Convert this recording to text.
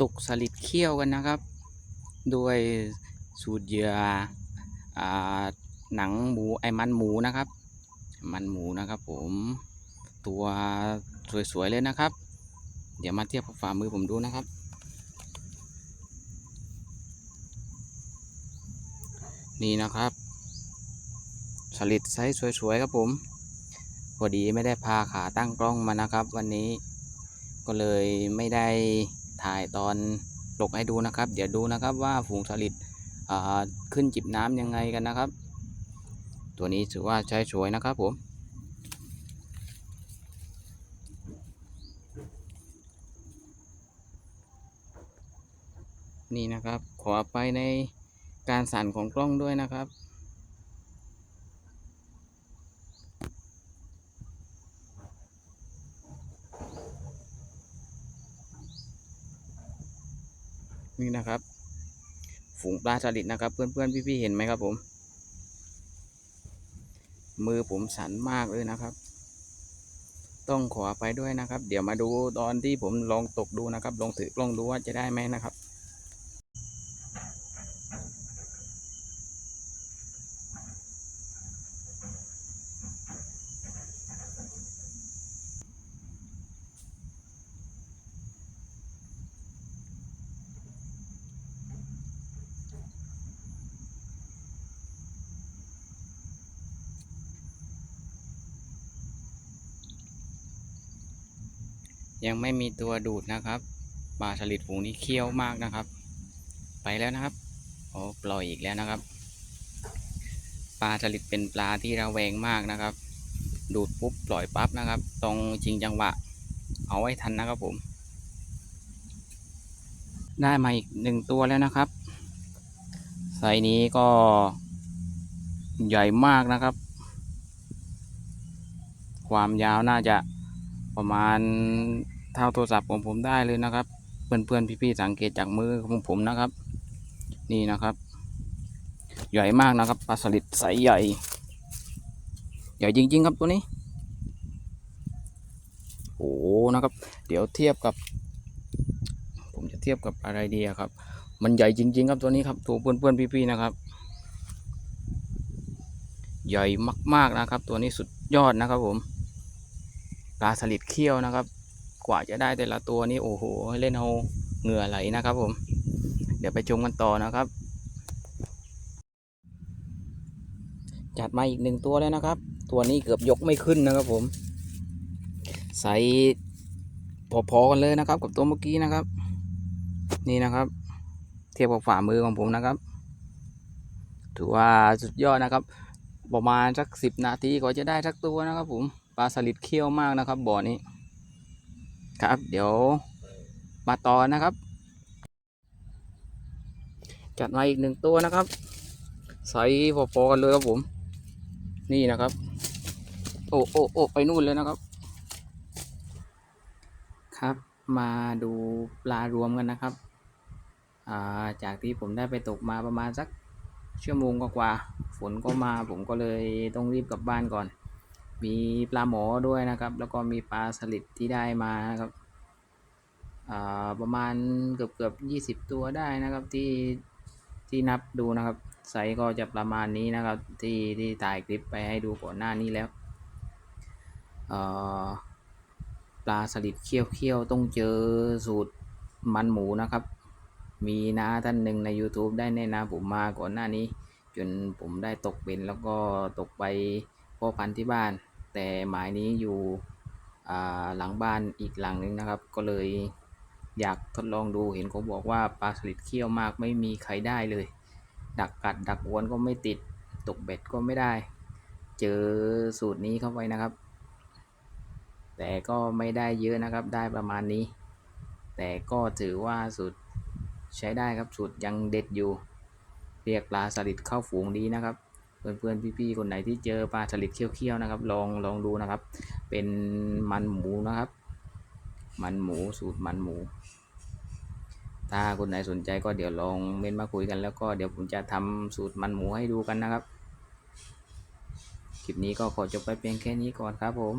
ตกสลิดเคี่ยวกันนะครับด้วยสูตรเหยื่อหนังหมูไอมันหมูนะครับ มันหมูนะครับผมตัวสวยๆเลยนะครับ เดี๋ยวมาเทียบกับฝ่ามือผมดูนะครับ นี่นะครับ สลิดไซส์สวยๆครับผมพอดีไม่ได้พาขาตั้งกล้องมานะครับ วันนี้ก็เลยไม่ได้ ถ่ายตอนตกให้ดูนะครับ เดี๋ยวดูนะครับว่าฝูงสลิดขึ้นจิบน้ำยังไงกันนะครับ ตัวนี้ถือว่าใช้สวยนะครับผมนี่นะครับขอไปในการสั่นของกล้องด้วยนะครับ นี่นะครับ ฝูงปลาสลิดนะครับ เพื่อนๆพี่ๆเห็นไหมครับผม มือผมสั่นมากเลยนะครับ ต้องขอไปด้วยนะครับ เดี๋ยวมาดูตอนที่ผมลองตกดูนะครับ ลองถือกล้องดูว่าจะได้ไหมนะครับ ยังไม่มีตัวดูดนะครับปลาสลิดฝูงนี้เคี้ยวมากนะครับ ไปแล้วนะครับโอ้ปล่อยอีกแล้วนะครับ ปลาสลิดเป็นปลาที่ระแวงมากนะครับ ดูดปุ๊บปล่อยปั๊บนะครับ ตรงจริงจังหวะ เอาไว้ทันนะครับผม ได้มาอีกหนึ่งตัวแล้วนะครับไซนี้ก็ใหญ่มากนะครับ ความยาวน่าจะประมาณ เท่าโทรศัพท์ของผมได้เลยนะครับ เพื่อนๆพี่ๆสังเกตจากมือของผมนะครับ นี่นะครับ ใหญ่มากนะครับปลาสลิดไซส์ใหญ่ ใหญ่จริง ๆ ครับตัวนี้โอ้โหนะครับ เดี๋ยวเทียบกับ ผมจะเทียบกับอะไรดีครับ มันใหญ่จริง ๆ ครับตัวนี้ครับตัวเพื่อนๆพี่ๆนะครับ ใหญ่มากๆนะครับ ตัวนี้สุดยอดนะครับผมปลาสลิดเขี้ยวนะครับ กว่าจะได้แต่ละตัวนี้โอ้โหเล่นเอาเหงื่อไหลนะครับผม เดี๋ยวไปชมกันต่อนะครับ จัดมาอีกหนึ่งตัวแล้วนะครับ ตัวนี้เกือบยกไม่ขึ้นนะครับผม ใส่พอๆกันเลยนะครับ กับตัวเมื่อกี้นะครับ นี่นะครับ เทียบกับฝ่ามือของผมนะครับ ถือว่าสุดยอดนะครับ ประมาณสักสิบนาทีกว่าจะได้สักตัวนะครับผมปลาสลิดเขี้ยวมากนะครับบ่อนี้ ครับ เดี๋ยวมาต่อนะครับ จัดมาอีกหนึ่งตัวนะครับใส่พอๆกันเลยครับผม นี่นะครับ โอ้โอ้โอ้ไปนู่นเลยนะครับ ครับมาดูปลารวมกันนะครับาจากที่ผมได้ไปตกมาประมาณสักชั่วโมงกว่าๆฝนก็มาผมก็เลยต้องรีบกลับบ้านก่อน มีปลาหมอด้วยนะครับ แล้วก็มีปลาสลิดที่ได้มานะครับประมาณเกือบเกือบยี่สิบตัวได้นะครับที่ที่นับดูนะครับไซส์ก็จะประมาณนี้นะครับที่ที่ถ่ายคลิปไปให้ดูก่อนหน้านี้แล้วปลาสลิดเคี่ยวเคี่ยวต้องเจอสูตรมันหมูนะครับ มีน้าท่านหนึ่งใน YouTube ได้แนะนำผมมาก่อนหน้านี้ จนผมได้ตกเป็นแล้วก็ตกไปพ่อพันธุ์ที่บ้าน แต่หมายนี้อยู่หลังบ้านอีกหลังนึงนะครับ ก็เลยอยากทดลองดูเห็นเขาบอกว่าปลาสลิดเคี่ยวมากไม่มีใครได้เลย ดักกัดดักอวนก็ไม่ติดตกเบ็ดก็ไม่ได้ เจอสูตรนี้เข้าไปนะครับ แต่ก็ไม่ได้เยอะนะครับได้ประมาณนี้ แต่ก็ถือว่าสูตรใช้ได้ครับสูตรยังเด็ดอยู่ เรียกปลาสลิดเข้าฝูงดีนะครับ เพื่อนๆพี่ๆคนไหนที่เจอปลาสลิดเคี้ยวๆนะครับ ลองลองดูนะครับ เป็นมันหมูนะครับ มันหมูสูตรมันหมู ถ้าคนไหนสนใจก็เดี๋ยวลองเม้นมาคุยกันแล้วก็เดี๋ยวผมจะทำสูตรมันหมูให้ดูกันนะครับคลิปนี้ก็ขอจบไปเพียงแค่นี้ก่อนครับผม